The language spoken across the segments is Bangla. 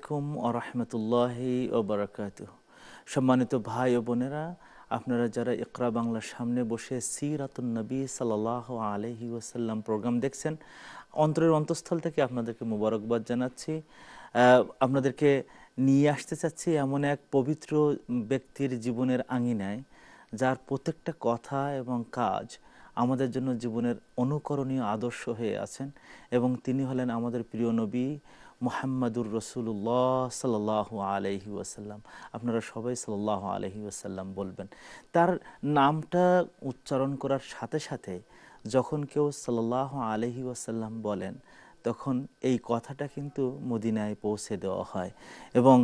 আলাইকুম আরহামতুল্লাহি ওবরাকাত সম্মানিত ভাই ও বোনেরা, আপনারা যারা ইকরা বাংলার সামনে বসে সিরাতুন নবী সাল্লাহ আলহি ওসাল্লাম প্রোগ্রাম দেখছেন, অন্তরের অন্তঃস্থল থেকে আপনাদেরকে মুবারকবাদ জানাচ্ছি। আপনাদেরকে নিয়ে আসতে চাচ্ছি এমন এক পবিত্র ব্যক্তির জীবনের আঙিনায়, যার প্রত্যেকটা কথা এবং কাজ আমাদের জন্য জীবনের অনুকরণীয় আদর্শ হয়ে আছেন এবং তিনি হলেন আমাদের প্রিয় নবী মোহাম্মদুর রসুল্লাহ সাল্লাহ আলহি ওয়াসাল্লাম। আপনারা সবাই সাল্লাহ আলহি ওয়াসাল্লাম বলবেন। তার নামটা উচ্চারণ করার সাথে সাথে যখন কেউ সাল্লাহ আলহি ওয়াসাল্লাম বলেন, তখন এই কথাটা কিন্তু মদিনায় পৌঁছে দেওয়া হয়। এবং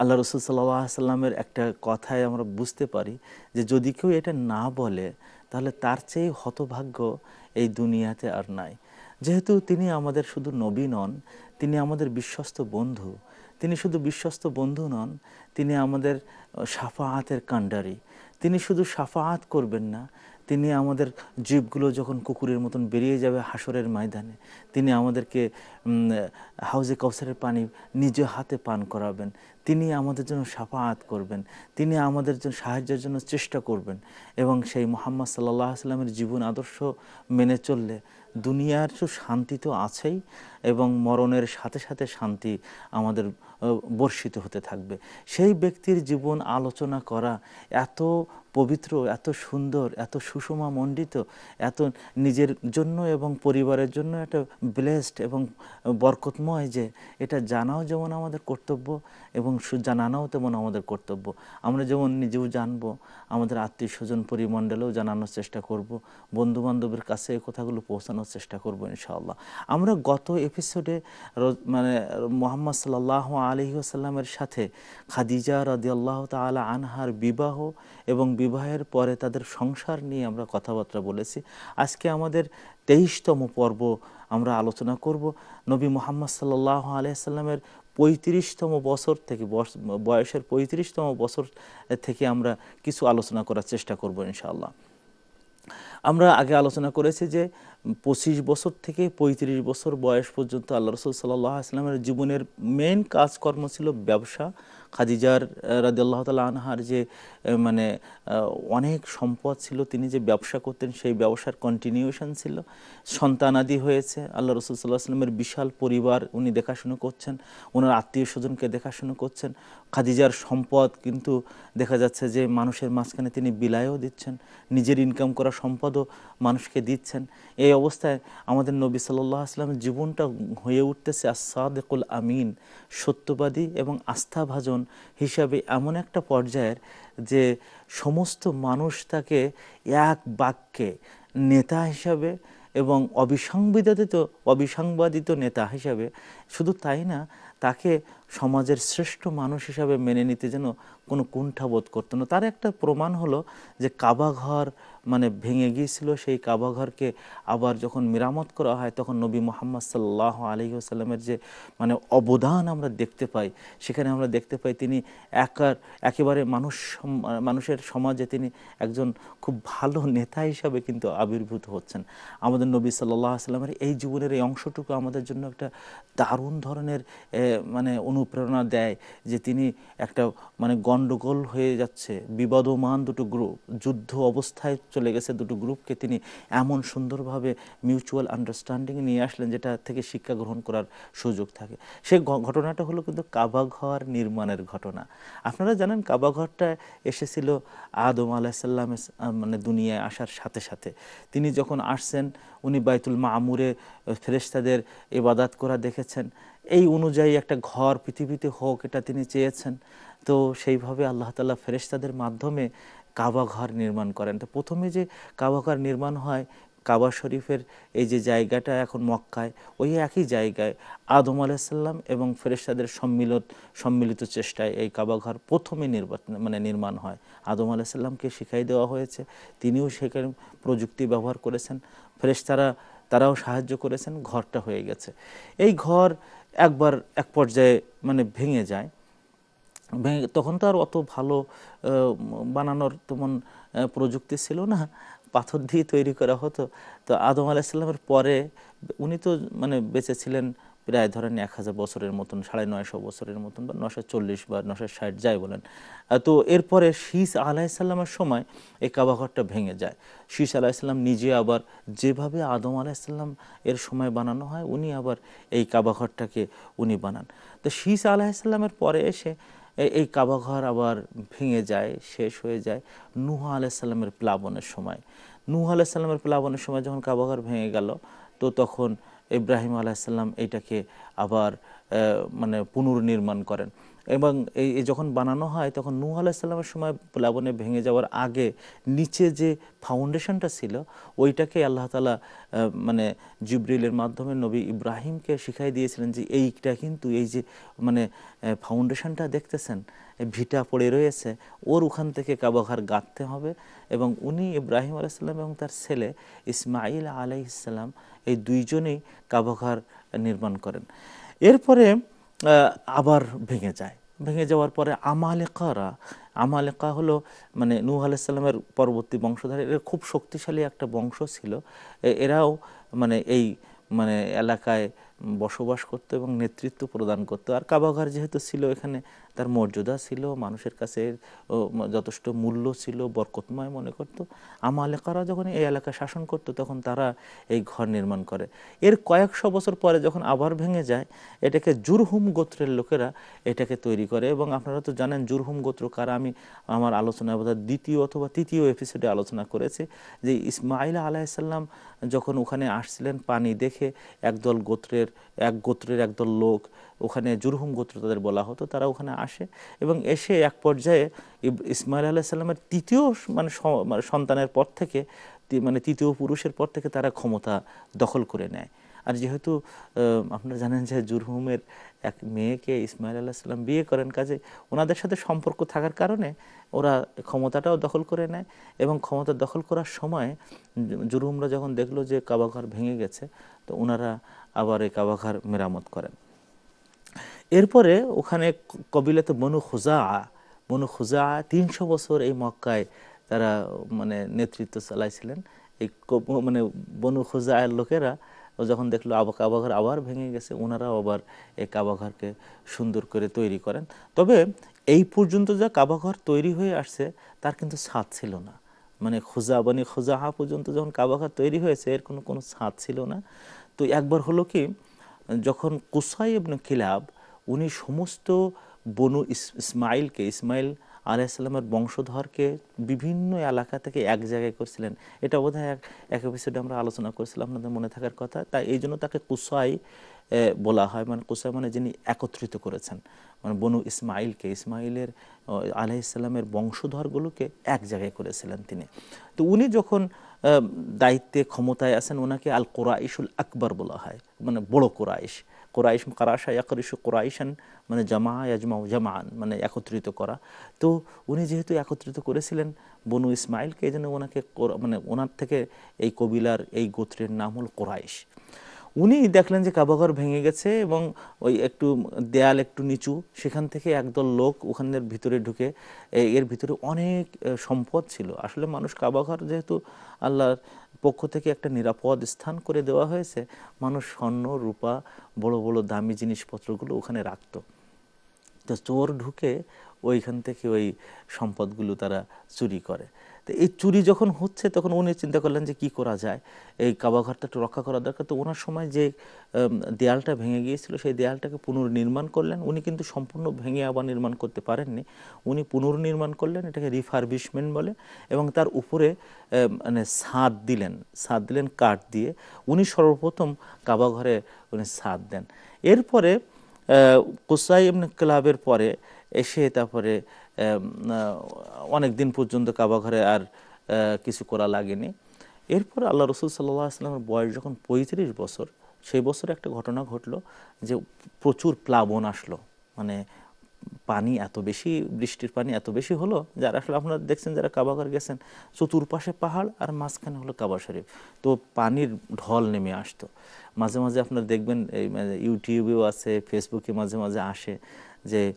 আল্লাহ রসুল সাল্লাহ সাল্লামের একটা কথায় আমরা বুঝতে পারি যে যদি কেউ এটা না বলে, তাহলে তার চেয়ে হতভাগ্য এই দুনিয়াতে আর নাই। যেহেতু তিনি আমাদের শুধু নবী নন তিনি আমাদের বিশ্বস্ত বন্ধু। তিনি শুধু বিশ্বস্ত বন্ধু নন, তিনি আমাদের সাফাহাতের কাণ্ডারি। তিনি শুধু সাফাহাত করবেন না, তিনি আমাদের জীবগুলো যখন কুকুরের মতন বেরিয়ে যাবে হাসরের ময়দানে, তিনি আমাদেরকে হাউজে কাউসারের পানি নিজ হাতে পান করাবেন। তিনি আমাদের জন্য সাফাহাত করবেন, তিনি আমাদের জন্য সাহায্যের জন্য চেষ্টা করবেন এবং সেই মোহাম্মদ সাল্লাহ আসলামের জীবন আদর্শ মেনে চললে দুনিয়ার তো শান্তি তো আছেই এবং মরণের সাথে সাথে শান্তি আমাদের বর্ষিত হতে থাকবে। সেই ব্যক্তির জীবন আলোচনা করা এত পবিত্র, এত সুন্দর, এত সুষমা মণ্ডিত, এত নিজের জন্য এবং পরিবারের জন্য একটা ব্লেসড এবং বরকতময় যে এটা জানাও যেমন আমাদের কর্তব্য এবং জানানোও তেমন আমাদের কর্তব্য। আমরা যেমন নিজেও জানব, আমাদের আত্মীয় স্বজন পরিমণ্ডলেও জানানোর চেষ্টা করব বন্ধু বান্ধবের কাছে এই কথাগুলো পৌঁছানোর চেষ্টা করব ইনশাআল্লাহ। আমরা গত এপিসোডে মানে মোহাম্মদ সাল্লাহ আলহি আসাল্লামের সাথে খাদিজা রদিয়াল্লাহ তালা আনহার বিবাহ এবং বিবাহের পরে তাদের সংসার নিয়ে আমরা কথাবার্তা বলেছি। আজকে আমাদের তেইশতম পর্ব আমরা আলোচনা করব। নবী মোহাম্মদ সাল্লাহ আলিয়াল্লামের পঁয়ত্রিশতম বছর থেকে বয়সের পঁয়ত্রিশতম বছর থেকে আমরা কিছু আলোচনা করার চেষ্টা করব ইনশাআল্লাহ। আমরা আগে আলোচনা করেছি যে পঁচিশ বছর থেকে পঁয়ত্রিশ বছর বয়স পর্যন্ত আল্লাহ রসুল সাল্লাহ আসলামের জীবনের মেন কাজকর্ম ছিল ব্যবসা। খাদিজার রাদিয়াল্লাহ তালা আনহার যে মানে অনেক সম্পদ ছিল, তিনি যে ব্যবসা করতেন, সেই ব্যবসার কন্টিনিউশন ছিল। সন্তানাদি হয়েছে, আল্লাহ রসুল সাল্লাহ আসলামের বিশাল পরিবার উনি দেখাশুনো করছেন, ওনার আত্মীয় স্বজনকে দেখাশুনো করছেন। খাদিজার সম্পদ কিন্তু দেখা যাচ্ছে যে, মানুষের মাঝখানে তিনি বিলায়ও দিচ্ছেন, নিজের ইনকাম করা সম্পদও মানুষকে দিচ্ছেন। এই অবস্থায় আমাদের নবী সাল্লাহ আসলামের জীবনটা হয়ে উঠতেছে আসাদেকুল আমিন, সত্যবাদী এবং আস্থাভাজন হিসাবে এমন একটা পর্যায়ের যে সমস্ত মানুষ তাকে এক বাক্যে নেতা হিসাবে এবং অবিসংবিদিত অবিসংবাদিত নেতা হিসাবে, শুধু তাই না, তাকে সমাজের শ্রেষ্ঠ মানুষ হিসাবে মেনে নিতে যেন কোনো কুণ্ঠাবোধ করতো না। তার একটা প্রমাণ হলো যে কাবাঘর মানে ভেঙে গিয়েছিল, সেই কাবাঘরকে আবার যখন মেরামত করা হয়, তখন নবী মোহাম্মদ সাল্লাহ আলী আসাল্লামের যে মানে অবদান আমরা দেখতে পাই, সেখানে আমরা দেখতে পাই তিনি একার একেবারে মানুষ, মানুষের সমাজে তিনি একজন খুব ভালো নেতা হিসাবে কিন্তু আবির্ভূত হচ্ছেন। আমাদের নবী সাল্লাহ আসলামের এই জীবনের এই অংশটুকু আমাদের জন্য একটা দারুণ ধরনের মানে অনুপ্রেরণা দেয় যে তিনি একটা মানে গণ্ডগোল হয়ে যাচ্ছে। বিবাদমান দুটো গ্রুপ, যুদ্ধ অবস্থায় চলে গেছে দুটো গ্রুপকে তিনি এমন সুন্দরভাবে মিউচুয়াল আন্ডারস্ট্যান্ডিং নিয়ে আসলেন যেটা থেকে শিক্ষা গ্রহণ করার সুযোগ থাকে। সেই ঘটনাটা হলো কিন্তু কাবাঘর নির্মাণের ঘটনা। আপনারা জানেন কাবাঘরটা এসেছিল আদম আলাহিসাল্লামের মানে দুনিয়ায় আসার সাথে সাথে। তিনি যখন আসছেন, উনি বাইতুল মামুরে ফেরেশতাদের এবাদাত করা দেখেছেন। এই অনুযায়ী একটা ঘর পৃথিবীতে হোক এটা তিনি চেয়েছেন। তো সেইভাবে আল্লাহ তাল্লাহ ফেরেশতাদের মাধ্যমে কাবা ঘর নির্মাণ করেন। তো প্রথমে যে কাবা ঘর নির্মাণ হয়, কাবা শরীফের এই যে জায়গাটা এখন মক্কায়, ওই একই জায়গায় আদম আলাইসাল্লাম এবং ফেরেশতাদের সম্মিলত, সম্মিলিত চেষ্টায় এই কাবা ঘর প্রথমে নির্বাচন মানে নির্মাণ হয়। আদম আলাইসাল্লামকে শিখাই দেওয়া হয়েছে, তিনিও সেখানে প্রযুক্তি ব্যবহার করেছেন। ফেরেশতারা, তারাও সাহায্য করেছেন, ঘরটা হয়ে গেছে। এই ঘর একবার এক পর্যায়ে মানে ভেঙে যায়। ভেঙে, তখন তো আর অত ভালো বানানোর তেমন প্রযুক্তি ছিল না। পাথর দিয়ে তৈরি করা হতো। তো আদম আলাইসাল্লামের পরে উনি তো মানে বেঁচে ছিলেন প্রায় ধরেন এক হাজার বছরের মতন, সাড়ে নয়শো বছরের মতন বা নশো চল্লিশ বা নশো ষাট, যাই বলেন। তো এরপরে শীষ আলাহিসাল্লামের সময় এই কাবাঘরটা ভেঙে যায়। শীষ আলাহিসাল্লাম নিজে আবার যেভাবে আদম আলাহিসাল্লাম এর সময় বানানো হয়, উনি আবার এই কাবাঘরটাকে উনি বানান। তো শীষ আলাহিসাল্লামের পরে এসে এই কাবাঘর আবার ভেঙে যায়, শেষ হয়ে যায় নুহ আলাইসাল্লামের প্লাবনের সময়। নুহ আলাইসাল্লামের প্লাবনের সময় যখন কাবাঘর ভেঙে গেল, তো তখন ইব্রাহিম আলাইসাল্লাম এইটাকে আবার মানে পুনর্নির্মাণ করেন। এবং এই যখন বানানো হয়, তখন নূহ আলাইসাল্লামের সময় প্লাবনে ভেঙে যাওয়ার আগে নিচে যে ফাউন্ডেশনটা ছিল, ওইটাকে আল্লাহ তালা মানে জিব্রিলের মাধ্যমে নবী ইব্রাহিমকে শিখাই দিয়েছিলেন যে এইটা কিন্তু এই যে মানে ফাউন্ডেশনটা দেখতেছেন ভিটা পড়ে রয়েছে, ওর ওখান থেকে কাবাঘর গাঁথতে হবে। এবং উনি ইব্রাহিম আলাইসাল্লাম এবং তার ছেলে ইসমাইল আলাইসাল্লাম এই দুইজনেই কাবাঘর নির্মাণ করেন। এরপরে আবার ভেঙে যায়। ভেঙে যাওয়ার পরে আমালেকারা, আমালেকা হলো মানে নূহ আলাইসাল্লামের পরবর্তী বংশধর। এরা খুব শক্তিশালী একটা বংশ ছিল। এরাও মানে এই মানে এলাকায় বসবাস করতো এবং নেতৃত্ব প্রদান করতো। আর কাবাঘর যেহেতু ছিল এখানে, তার মর্যাদা ছিল, মানুষের কাছে যথেষ্ট মূল্য ছিল, বরকতময় মনে করতো। আমালেকারা যখন এই এলাকা শাসন করতো, তখন তারা এই ঘর নির্মাণ করে। এর কয়েকশো বছর পরে যখন আবার ভেঙে যায়, এটাকে জুরহুম গোত্রের লোকেরা এটাকে তৈরি করে এবং আপনারা তো জানেন জুরহুম গোত্র কারা, আমি আমার আলোচনায় বোধহয় দ্বিতীয় অথবা তৃতীয় এপিসোডে আলোচনা করেছি যে ইসমাইল আলাহিসাল্লাম যখন ওখানে আসছিলেন পানি দেখে একদল গোত্রের এক গোত্রের একদল লোক, ওখানে জুরহুম গোত্র তাদের বলা হতো, তারা ওখানে আসে এবং এসে এক পর্যায়ে ইসমাইল আলাহিসাল্লামের তৃতীয় মানে মানে সন্তানের পর থেকে মানে তৃতীয় পুরুষের পর থেকে তারা ক্ষমতা দখল করে নেয়। আর যেহেতু আপনারা জানেন যে জুরহুমের এক মেয়েকে ইসমাইল আল্লাহ সাল্লাম বিয়ে করেন, কাজে ওনাদের সাথে সম্পর্ক থাকার কারণে ওরা ক্ষমতাটাও দখল করে নেয় এবং ক্ষমতা দখল করার সময় জুরহুমরা যখন দেখল যে কাবাঘর ভেঙে গেছে, তো ওনারা আবার এই কাবাঘর মেরামত করেন। এরপরে ওখানে কবিলাতে বনু খুজা বনু খুজা তিনশো বছর এই মক্কায় তারা মানে নেতৃত্ব চালাইছিলেন। এই মানে বনু খুজায়ের লোকেরা যখন দেখল আবা কাবাঘর আবার ভেঙে গেছে ওনারাও আবার এই কাবাঘরকে সুন্দর করে তৈরি করেন। তবে এই পর্যন্ত যা কাবাঘর তৈরি হয়ে আসছে, তার কিন্তু ছাদ ছিল না। মানে খুজা, বনি খুজাহা পর্যন্ত যখন কাবাঘর তৈরি হয়েছে, এর কোনো কোনো ছাদ ছিল না। তো একবার হলো কি, যখন কুসাই ইবনে কিলাব উনি সমস্ত বনু ইসমাইলকে, ইসমাইল আলাইসাল্লামের বংশধরকে বিভিন্ন এলাকা থেকে এক জায়গায় করছিলেন। এটা বোধহয় এক এক এপিসোডে আমরা আলোচনা করেছিলাম, আপনাদের মনে থাকার কথা। তাই এই জন্য তাকে কুসাই বলা হয়। মানে কুসাই মানে যিনি একত্রিত করেছেন। মানে বনু ইসমাইলকে, ইসমাইলের আলাইসাল্লামের বংশধরগুলোকে এক জায়গায় করেছিলেন তিনি। তো উনি যখন দায়িত্বে ক্ষমতায় আছেন ওনাকে আল কোরাইশুল আকবর বলা হয় মানে বড় কোরাইশ। কোরাইশ কারাশা ইয়াকরিশু কোরাইশান মানে জামা ইয়াজমা জামান মানে একত্রিত করা। তো উনি যেহেতু একত্রিত করেছিলেন, বনু ইসমাইলকে এই জন্য ওনাকে মানে ওনার থেকে এই কবিলার এই গোত্রের নাম হল কোরাইশ। উনি দেখলেন যে কাবাঘর ভেঙে গেছে এবং ওই একটু দেয়াল একটু নিচু, সেখান থেকে একদল লোক ওখানের ভিতরে ঢুকে এর ভিতরে অনেক সম্পদ ছিল। আসলে মানুষ কাবাঘর যেহেতু আল্লাহর পক্ষ থেকে একটা নিরাপদ স্থান করে দেওয়া হয়েছে, মানুষ স্বর্ণ, রূপা, বড় বড়, দামি জিনিসপত্রগুলো ওখানে রাখতো। তো চোর ঢুকে ওইখান থেকে ওই সম্পদগুলো তারা চুরি করে। তো এই চুরি যখন হচ্ছে, তখন উনি চিন্তা করলেন যে কি করা যায়? এই কাবাঘরটা একটু রক্ষা করা দরকার। তো ওনার সময় যে দেয়ালটা ভেঙে গিয়েছিল, সেই দেয়ালটাকে পুনর্নির্মাণ করলেন। উনি কিন্তু সম্পূর্ণ ভেঙে আবার নির্মাণ করতে পারেননি। উনি পুনর্নির্মাণ করলেন, এটাকে রিফারবিশমেন্ট বলে, এবং তার উপরে মানে ছাদ দিলেন। ছাদ দিলেন কাঠ দিয়ে। উনি সর্বপ্রথম কাবাঘরে উনি ছাদ দেন। এরপরে কুসাই ক্লাবের পরে এসে তারপরে অনেক দিন পর্যন্ত কাবাঘরে আর কিছু করা লাগেনি। এরপর আল্লাহ রসুল সাল্লাহ আসলামের বয়স যখন পঁয়ত্রিশ বছর, সেই বছর একটা ঘটনা ঘটলো যে প্রচুর প্লাবন আসলো। মানে পানি এত বেশি, বৃষ্টির পানি এত বেশি হলো, যারা আসলে আপনারা দেখছেন যারা কাবাঘর গেছেন, চতুর্পাশে পাহাড় আর মাঝখানে হলো কাবা শরীফ। তো পানির ঢল নেমে আসতো। মাঝে মাঝে আপনারা দেখবেন, এই মানে ইউটিউবেও আছে, ফেসবুকে মাঝে মাঝে আসে। যে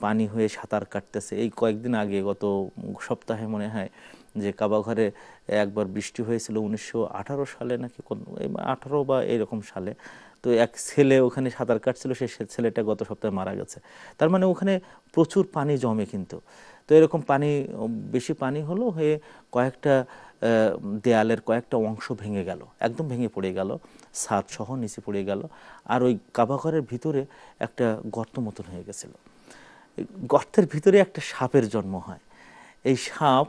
পানি হয়ে সাঁতার কাটতেছে। এই কয়েকদিন আগে, গত সপ্তাহে মনে হয়, যে কাবাঘরে একবার বৃষ্টি হয়েছিল উনিশশো আঠারো সালে নাকি কোন আঠারো বা এরকম সালে। তো এক ছেলে ওখানে সাঁতার কাটছিল সে- ছেলেটা গত সপ্তাহে মারা গেছে। তার মানে ওখানে প্রচুর পানি জমে কিন্তু। তো এরকম পানি, বেশি পানি হলো হয়ে কয়েকটা দেয়ালের কয়েকটা অংশ ভেঙে গেল, একদম ভেঙে পড়ে গেল, ছাদ সহ নিচে পড়ে গেল, আর ওই কাবাঘরের ভিতরে একটা গর্ত মতন হয়ে গেছিল। গর্তের ভিতরে একটা সাপের জন্ম হয়। এই সাপ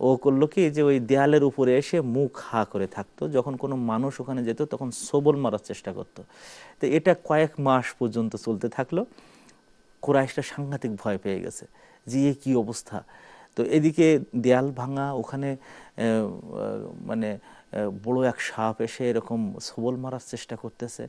ও করল কি যে ওই দেয়ালের উপরে এসে মুখ হা করে থাকতো, যখন কোনো মানুষ ওখানে যেত তখন সবল মারার চেষ্টা করতো। তো এটা কয়েক মাস পর্যন্ত চলতে থাকল। কোরাইশটা সাংঘাতিক ভয় পেয়ে গেছে যে, এ কি অবস্থা? তো এদিকে দেয়াল ভাঙা, ওখানে মানে বড় এক সাপ এসে এরকম সবল মারার চেষ্টা করতেছে।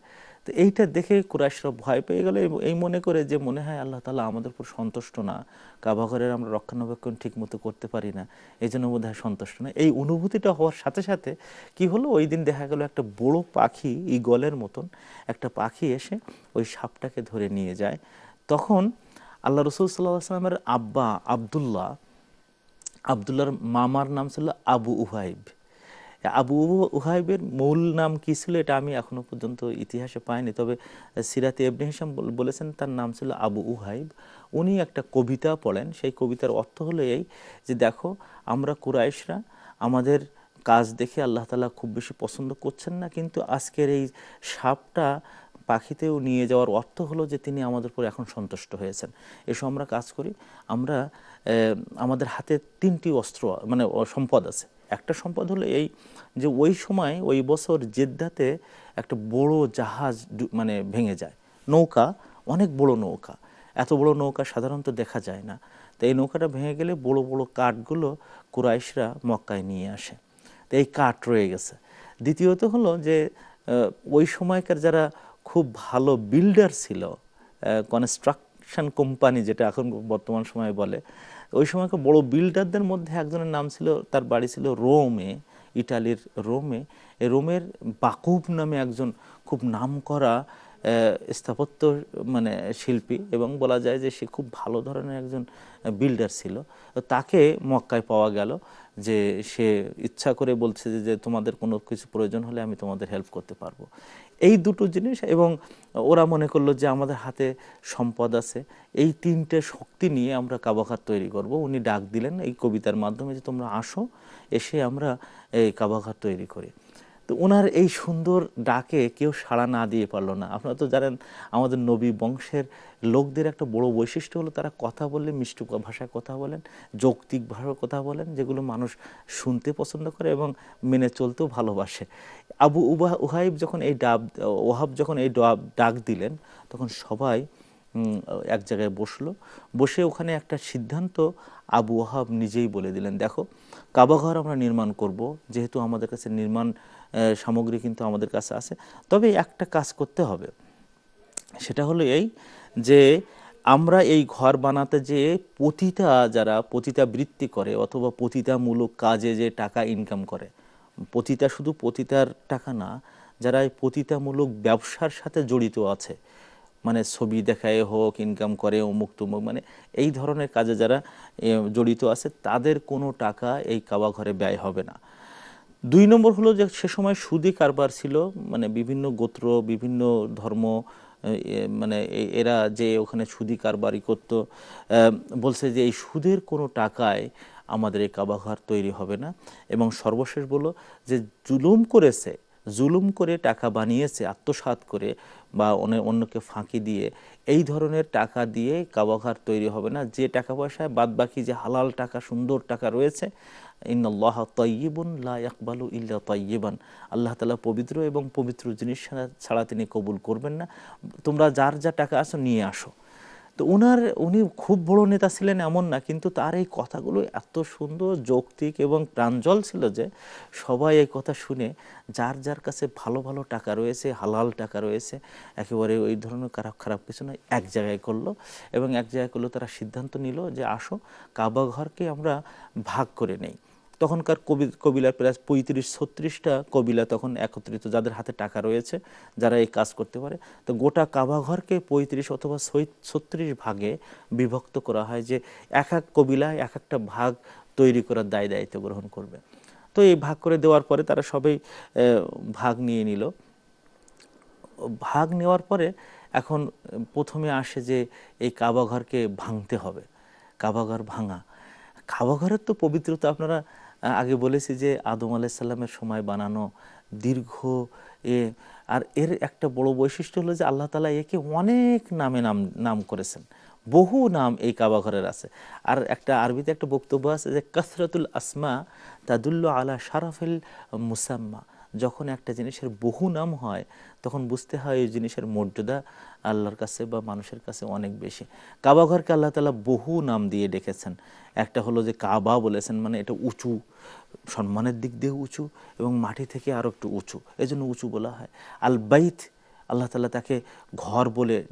তো এইটা দেখে কুরাইশরা ভয় পেয়ে গেলে এই মনে করে যে, মনে হয় আল্লাহ তালা আমাদের উপর সন্তুষ্ট না। কাবাঘরের আমরা রক্ষণাবেক্ষণ ঠিক মতো করতে পারি না। এই জন্য বোধ হয় সন্তুষ্ট না। এই অনুভূতিটা হওয়ার সাথে সাথে কি হলো? ওই দিন দেখা গেল একটা বড় পাখি ইগলের মতন, একটা পাখি এসে ওই সাপটাকে ধরে নিয়ে যায়। তখন আল্লাহ রসুল সাল্লাহ আসলামের আব্বা আবদুল্লাহ আবদুল্লাহর মামার নাম ছিল আবু উহাইব। আবু উহাইবের মূল নাম কি ছিল এটা আমি এখনও পর্যন্ত ইতিহাসে পাইনি, তবে সিরাতে এবনে হিসাম বল- বলেছেন তার নাম ছিল আবু উহাইব। উনি একটা কবিতা পড়েন, সেই কবিতার অর্থ হলো এই যে দেখো, আমরা কুরাইশরা, আমাদের কাজ দেখে আল্লাহ তালা খুব বেশি পছন্দ করছেন না, কিন্তু আজকের এই সাপটা পাখিতেও নিয়ে যাওয়ার অর্থ হলো যে তিনি আমাদের উপর এখন সন্তুষ্ট হয়েছেন। এসব আমরা কাজ করি। আমরা আমাদের হাতে তিনটি অস্ত্র মানে সম্পদ আছে। একটা সম্পদ হলো এই যে ওই সময় ওই বছর জেদ্দাতে একটা বড় জাহাজ মানে ভেঙে যায়। নৌকা, অনেক বড় নৌকা। এত বড় নৌকা সাধারণত দেখা যায় না। তো এই নৌকাটা ভেঙে গেলে বড় বড় কাঠগুলো কুরাইশরা মক্কায় নিয়ে আসে। তো এই কাঠ রয়ে গেছে। দ্বিতীয়ত হলো যে ওই সময়কার যারা খুব ভালো বিল্ডার ছিল কনস্ট্রাকশন কোম্পানি যেটা এখন বর্তমান সময়ে বলে। ওই সময়কার বড় বিল্ডারদের মধ্যে একজনের নাম ছিল তার বাড়ি ছিল রোমে ইটালির রোমে। রোমের বাকুব নামে একজন খুব নামকরা আহ, স্থাপত্য মানে শিল্পী এবং বলা যায় যে সে খুব ভালো ধরনের একজন বিল্ডার ছিল। তাকে মক্কায় পাওয়া গেল যে সে ইচ্ছা করে বলছে যে তোমাদের কোনো কিছু প্রয়োজন হলে আমি তোমাদের হেল্প করতে পারব। এই দুটো জিনিস এবং ওরা মনে করল যে আমাদের হাতে সম্পদ আছে। এই তিনটে শক্তি নিয়ে আমরা কাবাঘাত তৈরি করব। উনি ডাক দিলেন এই কবিতার মাধ্যমে যে তোমরা আসো, এসে আমরা এই কাবাঘাত তৈরি করি। তো ওনার এই সুন্দর ডাকে কেউ সাড়া না দিয়ে পারল না। আপনারা তো জানেন, আমাদের নবী বংশের লোকদের একটা বড় বৈশিষ্ট্য হলো তারা কথা বললে মিষ্টি ভাষায় কথা বলেন, যৌক্তিক ভাষায় কথা বলেন, যেগুলো মানুষ শুনতে পছন্দ করে এবং মেনে চলতেও ভালোবাসে। আবু উবাহ উহাইব যখন এই ডাব, ওহাব যখন এই ডাব, ডাক দিলেন, তখন সবাই এক জায়গায় বসল। বসে ওখানে একটা সিদ্ধান্ত আবু ওহাব নিজেই বলে দিলেন, দেখো, কাবাঘর আমরা নির্মাণ করব, যেহেতু আমাদের কাছে নির্মাণ সামগ্রী কিন্তু আমাদের কাছে আছে। তবে একটা কাজ করতে হবে। সেটা হলো এই যে আমরা এই ঘর বানাতে যে পতিতা যারা, পতিতা বৃত্তি করে অথবা পতিতামূলক কাজে যে টাকা ইনকাম করে, পতিতা শুধু পতিতার টাকা না, যারা এই পতিতামূলক ব্যবসার সাথে জড়িত আছে মানে ছবি দেখায় হোক ইনকাম করে, অমুক তুমুক মানে এই ধরনের কাজে যারা জড়িত আছে, তাদের কোনো টাকা এই কাবা ঘরে ব্যয় হবে না। দুই নম্বর হলো যে সে সময় সুদি কারবার ছিল মানে বিভিন্ন গোত্র, বিভিন্ন ধর্ম মানে এরা যে ওখানে সুদি কারবারি করতো বলছে যে এই সুদের কোনো টাকায় আমাদের এই কাবাঘর তৈরি হবে না। এবং সর্বশেষ বলল যে জুলুম করেছে, জুলুম করে টাকা বানিয়েছে, আত্মসাৎ করে বা অন্য, অন্যকে ফাঁকি দিয়ে, এই ধরনের টাকা দিয়ে কাবাঘর তৈরি হবে না। যে টাকা পয়সায় বাদ বাকি যে হালাল টাকা, সুন্দর টাকা রয়েছে আল্লাহ তালা পবিত্র এবং পবিত্র জিনিস ছাড়া তিনি কবুল করবেন না। তোমরা যার যা টাকা আসো নিয়ে আসো। তো ওনার উনি খুব বড় নেতা ছিলেন এমন না, কিন্তু তার এই কথাগুলো এত সুন্দর যৌক্তিক এবং প্রাঞ্জল ছিল যে সবাই এই কথা শুনে যার যার কাছে ভালো ভালো টাকা রয়েছে, হালাল টাকা রয়েছে, একেবারে ওই ধরনের খারাপ খারাপ কিছু নয়, এক জায়গায় করল এবং এক জায়গায় করল, তারা সিদ্ধান্ত নিল যে আসো, কাবা ঘরকে আমরা ভাগ করে নেই। তখনকার কবি, কবিলার প্রায় পঁয়ত্রিশ, ছত্রিশটা কবিলা তখন একত্রিত, যাদের হাতে টাকা রয়েছে, যারা এই কাজ করতে পারে। তো গোটা কাবাঘরকে পঁয়ত্রিশ অথবা ছত্রিশ ভাগে বিভক্ত করা হয় যে এক এক কবিলায় এক একটা ভাগ তৈরি করার দায় দায়িত্ব গ্রহণ করবে। তো এই ভাগ করে দেওয়ার পরে তারা সবাই ভাগ নিয়ে নিল। ভাগ নেওয়ার পরে এখন প্রথমে আসে যে এই কাবা ঘরকে ভাঙতে হবে কাবা ঘর ভাঙা। কাবা ঘরের তো পবিত্রতা আপনারা আগে বলেছি যে আদম আলাইসাল্লামের সময় বানানো দীর্ঘ, এ, আর এর একটা বড় বৈশিষ্ট্য হলো যে আল্লাহ তালা একে অনেক নামে নাম নাম করেছেন। বহু নাম এই কাবা ঘরের আছে। আর একটা আরবিতে একটা বক্তব্য আছে যে, কসরতুল আসমা তাদুল্ল আলা শারাফিল মুসাম্মা। যখন একটা জিনিসের বহু নাম হয়, তখন বুঝতে হয় ওই জিনিসের মর্যাদা আল্লাহর কাছে বা মানুষের কাছে অনেক বেশি। কাবা ঘরকে আল্লাহ তালা বহু নাম দিয়ে ডেকেছেন। একটা হলো যে কাবা বলেছেন মানে এটা উঁচু, সম্মানের দিক দিয়ে উঁচু এবং মাটি থেকে আরও একটু উঁচু এই জন্য উঁচু বলা হয়। আল বাইত, আল্লাহ তালা তাকে ঘর বলে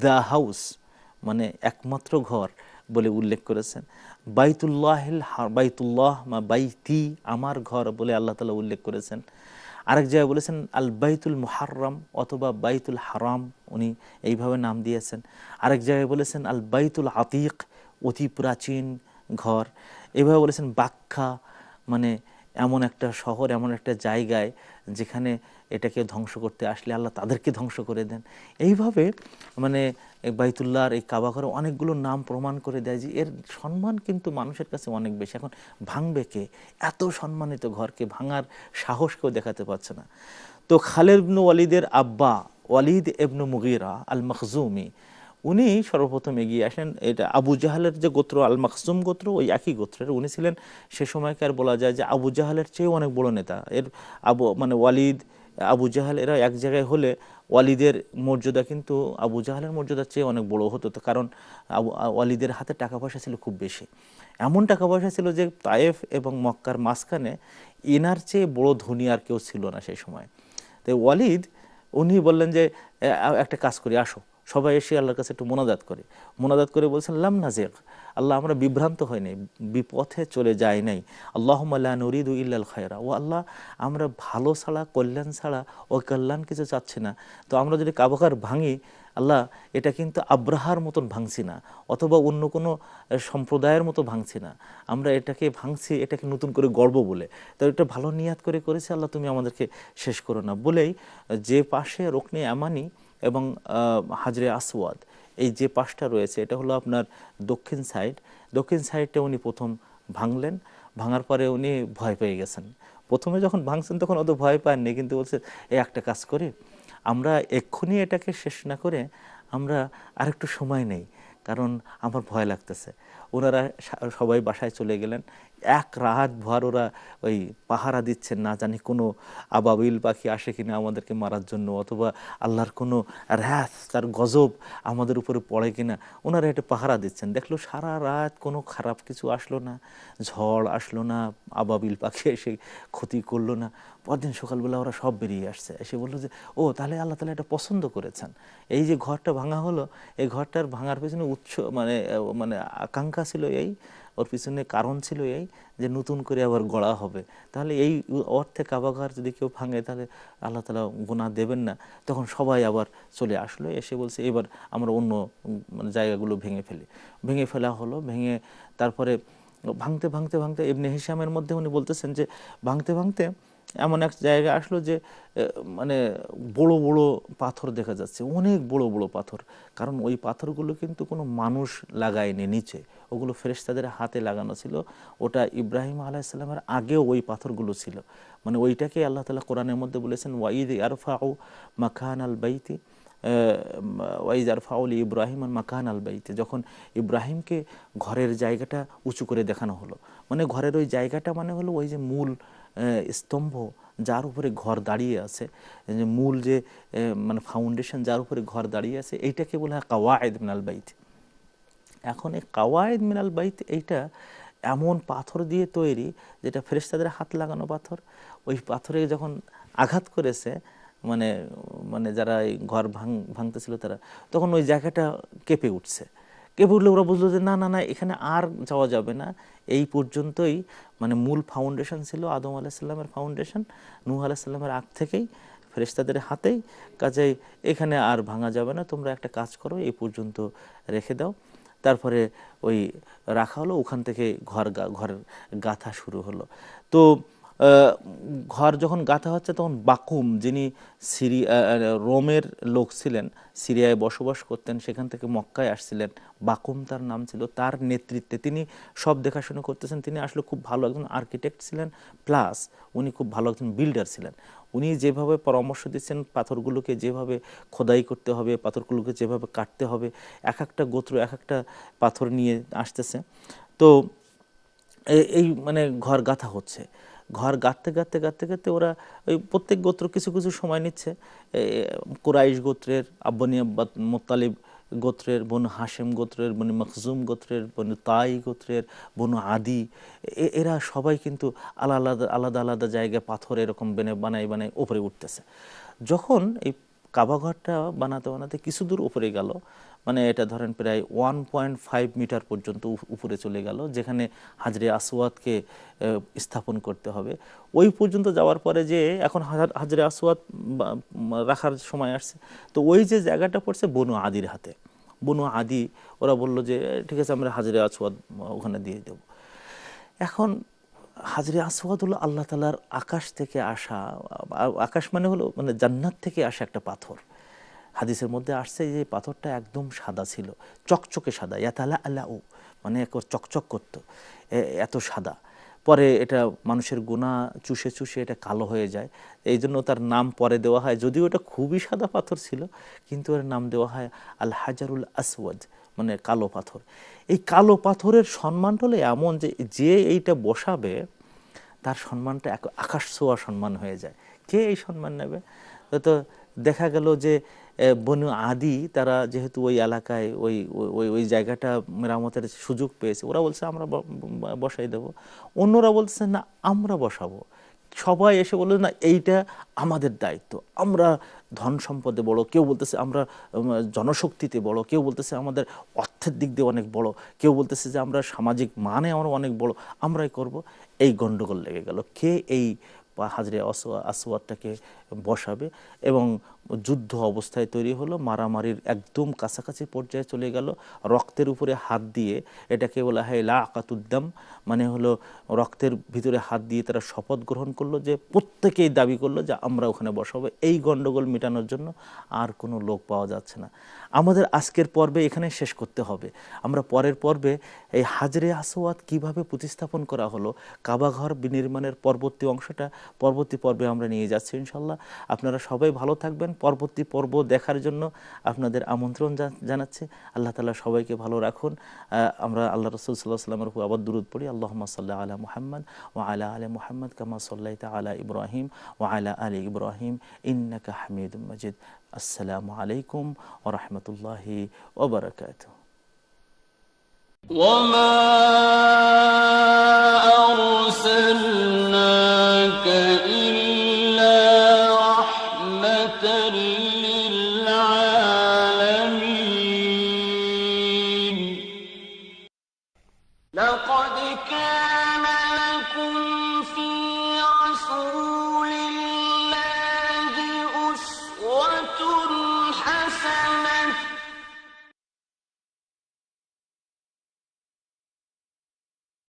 দ্য হাউস মানে একমাত্র ঘর বলে উল্লেখ করেছেন। বাইতুল্লাহিল হা- বাইতুল্লাহ মা বাইতি, আমার ঘর বলে আল্লাহ তালা উল্লেখ করেছেন। আরেক জায়গায় বলেছেন, আল বাইতুল মুহারম অথবা বাইতুল হারাম। উনি এইভাবে নাম দিয়েছেন। আরেক জায়গায় বলেছেন, আল বাইতুল আতিক, অতি প্রাচীন ঘর। এভাবে বলেছেন বাক্যা মানে এমন একটা শহর, এমন একটা জায়গায় যেখানে এটাকে ধ্বংস করতে আসলে আল্লাহ তাদেরকে ধ্বংস করে দেন। এইভাবে মানে বাইতুল্লাহর, এই কাবা ঘরে অনেকগুলো নাম প্রমাণ করে দেয় যে এর সম্মান কিন্তু মানুষের কাছে অনেক বেশি। এখন ভাঙবে কে? এত সম্মানিত ঘরকে ভাঙার সাহস কেউ দেখাতে পারছে না। তো খালেদ ওয়ালিদের আব্বা, ওয়ালিদ এবনু মুগিরা আল মখজুমি উনি সর্বপ্রথম এগিয়ে আসেন। এটা আবু জাহালের যে গোত্র আল মাকসুম গোত্র, ওই একই গোত্রের উনি ছিলেন। সে সময়কার বলা যায় যে আবু জাহালের চেয়েও অনেক বড় নেতা। এর আবু মানে ওয়ালিদ, আবু জাহাল, এরা এক জায়গায় হলে ওয়ালিদের মর্যাদা কিন্তু আবু জাহালের মর্যাদার চেয়ে অনেক বড় হতো। কারণ আবু ওয়ালিদের হাতে টাকা পয়সা ছিল খুব বেশি। এমন টাকা পয়সা ছিল যে তায়েফ এবং মক্কার মাঝখানে এনার চেয়ে বড় ধনী আর কেউ ছিল না সেই সময়। তো ওয়ালিদ, উনি বললেন যে একটা কাজ করি, আসো। সবাই এসে আল্লাহর কাছে একটু মোনাজাত করে। মোনাজাত করে বলছেন, লাম নাজেক, আল্লাহ আমরা বিভ্রান্ত হয় নাই, বিপথে চলে যাই নাই। আল্লাহ নরিদু ইল্লাল খায়রা। ও আল্লাহ, আমরা ভালো ছাড়া, কল্যাণ ছাড়া ও কল্যাণ কিছু চাচ্ছি না, তো আমরা যদি কাবাকার ভাঙি, আল্লাহ, এটা কিন্তু আব্রাহার মতন ভাঙছি না, অথবা অন্য কোনো সম্প্রদায়ের মতো ভাঙছি না। আমরা এটাকে ভাঙছি, এটাকে নতুন করে গর্ব বলে। তো এটা ভালো নিয়াত করে করেছে আল্লাহ, তুমি আমাদেরকে শেষ করো না। বলেই, যে পাশে রোকনে আমানি এবং হাজরে আসওয়াদ। এই যে পাশটা রয়েছে, এটা হলো আপনার দক্ষিণ সাইড। দক্ষিণ সাইডটা উনি প্রথম ভাঙলেন। ভাঙার পরে উনি ভয় পেয়ে গেছেন। প্রথমে যখন ভাঙছেন, তখন অত ভয় পাননি, কিন্তু বলছে এই একটা কাজ করি। আমরা এক্ষুনি এটাকে শেষ না করে আমরা আরেকটু সময় নেই, কারণ আমার ভয় লাগতেছে। ওনারা সবাই বাসায় চলে গেলেন। এক রাত ভর ওরা ওই পাহারা দিচ্ছেন, না জানি কোনো আবাবিল পাখি আসে কিনা আমাদেরকে মারার জন্য, অথবা আল্লাহর কোনো র্যাথ তার গজব আমাদের উপরে পড়ে কিনা, ওনারা এটা পাহারা দিচ্ছেন। দেখল সারা রাত কোনো খারাপ কিছু আসলো না, ঝড় আসলো না, আবাবিল পাখি এসে ক্ষতি করল না। পরদিন সকালবেলা ওরা সব বেরিয়ে আসছে। এসে বলল যে, ও, তাহলে আল্লাহ তালা এটা পছন্দ করেছেন। এই যে ঘরটা ভাঙা হলো, এই ঘরটার ভাঙার পেছনে উৎস মানে মানে আকাঙ্ক্ষা ছিল এই, ওর পিছনে কারণ ছিল এই যে নতুন করে আবার গড়া হবে। তাহলে এই অর্থে কাবাঘর যদি কেউ ভাঙে, তাহলে আল্লাহ তালা গুণা দেবেন না। তখন সবাই আবার চলে আসলো, এসে বলছে, এবার আমরা অন্য মানে জায়গাগুলো ভেঙে ফেলি। ভেঙে ফেলা হলো, ভেঙে তারপরে ভাঙতে ভাঙতে ভাঙতে এমনি হিসামের মধ্যে উনি বলতেছেন যে, ভাঙতে ভাঙতে এমন এক জায়গায় আসলো যে মানে বড় বড় পাথর দেখা যাচ্ছে, অনেক বড় বড় পাথর। কারণ ওই পাথরগুলো কিন্তু কোনো মানুষ লাগায়নি নিচে। ওগুলো ফেরেশতাদের হাতে লাগানো ছিল। ওটা ইব্রাহিম আলাইসাল্লামের আগেও ওই পাথরগুলো ছিল। মানে ওইটাকে আল্লাহ তালা কোরআনের মধ্যে বলেছেন, ওয়াইদ আরফাউ মাখান আল বাইতি ওয়াইজ আরফাউল ইব্রাহিম আর মাকান আল বাইতে। যখন ইব্রাহিমকে ঘরের জায়গাটা উঁচু করে দেখানো হলো। মানে ঘরের ওই জায়গাটা মানে হলো ওই যে মূল স্তম্ভ যার উপরে ঘর দাঁড়িয়ে আছে। যে মূল যে মানে ফাউন্ডেশন যার উপরে ঘর দাঁড়িয়ে আছে, এইটাকে বলা হয় কাওয়ায়দ মিনাল বাইত। এখন এই কাওয়ায়দ মিনাল বাইত এইটা এমন পাথর দিয়ে তৈরি যেটা ফেরেশতাদের হাত লাগানো পাথর। ওই পাথরে যখন আঘাত করেছে মানে মানে যারা এই ঘর ভাঙ, ভাঙতেছিল তারা, তখন ওই জায়গাটা কেঁপে উঠছে। কেঁপে উঠলে ওরা বুঝলো যে, না না না, এখানে আর যাওয়া যাবে না। এই পর্যন্তই মানে মূল ফাউন্ডেশন ছিল আদম আলাহিসাল্লামের ফাউন্ডেশন নূহ আলাহিসাল্লামের আগ থেকেই, ফেরেশতাদের হাতেই। কাজেই এখানে আর ভাঙা যাবে না, তোমরা একটা কাজ করো, এই পর্যন্ত রেখে দাও। তারপরে ওই রাখা হলো, ওখান থেকে ঘর ঘরের গাথা শুরু হলো। তো ঘর যখন গাঁথা হচ্ছে তখন বাকুম যিনি সিরি আহ, আহ, রোমের লোক ছিলেন সিরিয়ায় বসবাস করতেন সেখান থেকে মক্কায় আসছিলেন। বাকুম তার নাম ছিল তার নেতৃত্বে। তিনি সব দেখাশোনা করতেছেন তিনি আসলে খুব ভালো একজন আর্কিটেক্ট ছিলেন প্লাস উনি খুব ভালো একজন বিল্ডার ছিলেন। উনি যেভাবে পরামর্শ দিচ্ছেন পাথরগুলোকে যেভাবে খোদাই করতে হবে পাথরগুলোকে যেভাবে কাটতে হবে এক একটা গোত্র এক একটা পাথর নিয়ে আসতেছে। তো এই মানে ঘর গাঁথা হচ্ছে। ঘর গাঁথতে গাঁথতে গাঁথতে গাঁথতে ওরা ওই প্রত্যেক গোত্র কিছু কিছু সময় নিচ্ছে। কোরাইশ গোত্রের আব্বানি আব্বাত মোত্তালিব গোত্রের, বনু হাশেম গোত্রের, বনু মখজুম গোত্রের, বনু তাই গোত্রের, বনু আদি এরা সবাই কিন্তু আলাদা আলাদা আলাদা জায়গায় পাথর এরকম বেনে বানাই বানাই ওপরে উঠতেছে। যখন এই কাবাঘরটা বানাতে বানাতে কিছু দূর উপরে গেল। মানে এটা ধরেন প্রায় ওয়ান পয়েন্ট ফাইভ মিটার পর্যন্ত উপরে চলে গেল, যেখানে হাজরে আসওয়াদকে স্থাপন করতে হবে। ওই পর্যন্ত যাওয়ার পরে যে এখন হাজার- হাজরে আসওয়াদ রাখার সময় আসছে। তো ওই যে জায়গাটা পড়ছে বনু আদির হাতে। বনু আদি, ওরা বলল যে ঠিক আছে, আমরা হাজরে আসওয়াদ ওখানে দিয়ে দেবো। এখন হাজরে আসওয়াদ হলো আল্লাহ তালার আকাশ থেকে আসা, আকাশ মানে হলো মানে জান্নাত থেকে আসা একটা পাথর। হাদিসের মধ্যে আসছে যে পাথরটা একদম সাদা ছিল, চকচকে সাদা ইয়াতালা আল্লাহ মানে চকচক করতো এত সাদা। পরে এটা মানুষের গুণা চুষে চুষে এটা কালো হয়ে যায় এই জন্য তার নাম পরে দেওয়া হয়, যদিও এটা খুবই সাদা পাথর ছিল, কিন্তু এর নাম দেওয়া হয় আল হাজারুল আসওয়াদ মানে কালো পাথর। এই কালো পাথরের সম্মান হলে এমন যে যে এইটা বসাবে, তার সম্মানটা এক আকাশ ছোঁয়া সম্মান হয়ে যায়। কে এই সম্মান নেবে? তো- দেখা গেল যে বনু আদি তারা যেহেতু ওই এলাকায়, ওই, ওই- ওই জায়গাটা মেরামতের সুযোগ পেয়েছে, ওরা বলছে, আমরা বসাই দেব। অন্যরা বলছে, না, আমরা বসাবো। সবাই এসে বলল, না, এইটা আমাদের দায়িত্ব। আমরা ধন সম্পদে বড়, কেউ বলতেছে আমরা জনশক্তিতে বড়, কেউ বলতেছে আমাদের অর্থের দিক দিয়ে অনেক বড়, কেউ বলতেছে যে আমরা সামাজিক মানে আমরা অনেক বড় আমরাই করব। এই গণ্ডগোল লেগে গেল। কে এই হাজরে অস আসওয়ারটাকে বসাবে? এবং যুদ্ধ অবস্থায় তৈরি হলো, মারামারির একদম কাছাকাছি পর্যায়ে চলে গেল, রক্তের উপরে হাত দিয়ে এটাকে বলা হয় লা আকাতুদ্দাম মানে হলো রক্তের ভিতরে হাত দিয়ে তারা শপথ গ্রহণ করল যে প্রত্যেকেই দাবি করল যে আমরা ওখানে বসাবো। এই গন্ডগোল মেটানোর জন্য আর কোনো লোক পাওয়া যাচ্ছে না। আমাদের আজকের পর্বে এখানে শেষ করতে হবে। আমরা পরের পর্বে এই হাজরে আসওয়াত কীভাবে প্রতিস্থাপন করা হলো, কাবাঘর বিনির্মাণের পরবর্তী অংশটা পরবর্তী পর্বে আমরা নিয়ে যাচ্ছি ইনশাল্লাহ। আপনারা সবাই ভালো থাকবেন পরবর্তী পর্ব দেখার জন্য আপনাদের আমন্ত্রণ জানাচ্ছি। আল্লাহ তালা সবাইকে ভালো রাখুন। আমরা আল্লাহ রসুল সাল্লাহ সাল্লামের হু আবার দূরত পড়ি। আল্লাহ সাল্লাহ আলা মুহাম্মদ ও আলা আলা মুহাম্মদ কামা সাল্লাহ আলা ইব্রাহিম ও আলা আলী ইব্রাহিম। ইন্নাকা হামিদ মজিদ। আসসালামু আলাইকুম ও রহমতুল্লাহি ওবরাকাত وما أرسلناك إلا